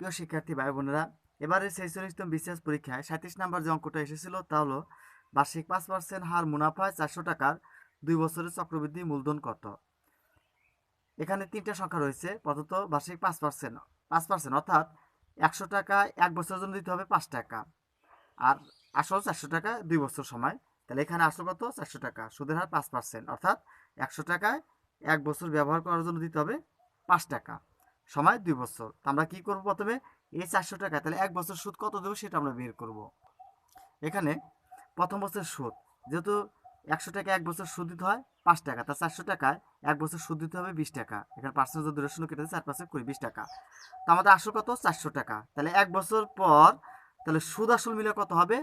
প্রিয় শিক্ষার্থী ভাই বোনেরা এবারে ছেচল্লিশতম বিসিএস পরীক্ষায় সাঁত্রিশ নম্বর যে অঙ্কটা এসেছিল তা হলো, বার্ষিক পাঁচ পার্সেন্ট হার মুনাফায় চারশো টাকার দুই বছরের চক্রবৃদ্ধি মূলধন কত? এখানে তিনটা সংখ্যা রয়েছে। প্রদত্ত বার্ষিক পাঁচ পার্সেন্ট পাঁচ পার্সেন্ট অর্থাৎ একশো টাকা এক বছরের জন্য দিতে হবে পাঁচ টাকা আর আসল চারশো টাকা দুই বছর সময়। তাহলে এখানে আসল কত? চারশো টাকা। সুদের হার পাঁচ পার্সেন্ট অর্থাৎ একশো টাকায় এক বছর ব্যবহার করার জন্য দিতে হবে পাঁচ টাকা। সময় দুই বছর। তো আমরা কি করব প্রথমে এই চারশো টাকা, তাহলে এক বছর সুদ কত দেবো সেটা আমরা বের করব। এখানে প্রথম বছর সুদ, যেহেতু একশো টাকা এক বছর সুদ দিতে হয়, পাঁচ টাকা। তার চারশো টাকায় এক বছর সুদ দিতে হবে বিশ টাকা। এখানে পার্সেন্ট যদি শূন্য কেটে চার পার্সেন্ট কুড়ি, বিশ টাকা। তো আমাদের আসল কত? চারশো টাকা। তাহলে এক বছর পর, তাহলে সুদ আসল মিলে কত হবে?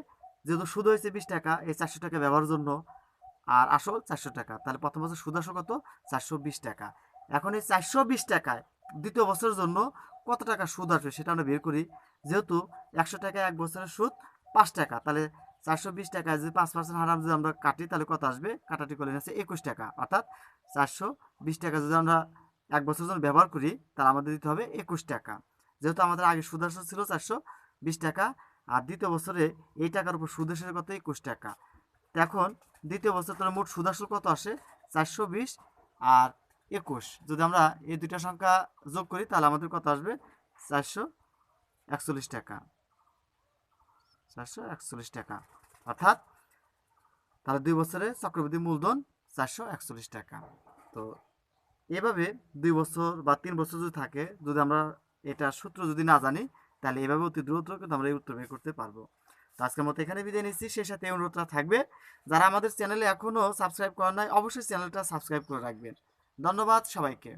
যেহেতু সুদ হয়েছে বিশ টাকা, এই চারশো টাকা ব্যবহারের জন্য। আর আসল চারশো টাকা। তাহলে প্রথম বছর সুদ আসল কত? চারশো বিশ টাকা। এখন এই চারশো বিশ টাকায় দ্বিতীয় বছরের জন্য কত টাকা সুদ আসবে সেটা আমরা বের করি। যেহেতু একশো টাকা এক বছরের সুদ, পাঁচ টাকা। তাহলে চারশো বিশ টাকায় যদি পাঁচ পার্সেন্ট হারাম যদি আমরা কাটি, তাহলে কত আসবে? কাটাটি করে আছে একুশ টাকা। অর্থাৎ চারশো বিশ টাকা যদি আমরা এক বছরের জন্য ব্যবহার করি, তাহলে আমাদের দিতে হবে একুশ টাকা। যেহেতু আমাদের আগে সুদ আসল ছিল চারশো বিশ টাকা, আর দ্বিতীয় বছরে এই টাকার উপর সুদ এসে কত? একুশ টাকা। এখন দ্বিতীয় বছর তাহলে মোট সুদ আসল কত আসে? চারশো বিশ। আর একুশ। যদি আমরা এই দুইটা সংখ্যা যোগ করি, তাহলে আমাদের কত আসবে? চারশো একচল্লিশ টাকা। চারশো একচল্লিশ টাকা। অর্থাৎ, তাহলে দুই বছরে চক্রবৃদ্ধি মূলধন চারশো একচল্লিশ টাকা। তো এভাবে দুই বছর বা তিন বছর যদি থাকে, যদি আমরা এটা সূত্র যদি না জানি, তাহলে এভাবে অতি দ্রুত কিন্তু আমরা এই উত্তর বের করতে পারব। তো আজকের মতো এখানে বিদায় নিচ্ছি। সেই সাথে অনুরোধটা থাকবে, যারা আমাদের চ্যানেলে এখনও সাবস্ক্রাইব করেন নাই, অবশ্যই চ্যানেলটা সাবস্ক্রাইব করে রাখবেন। ধন্যবাদ সবাইকে।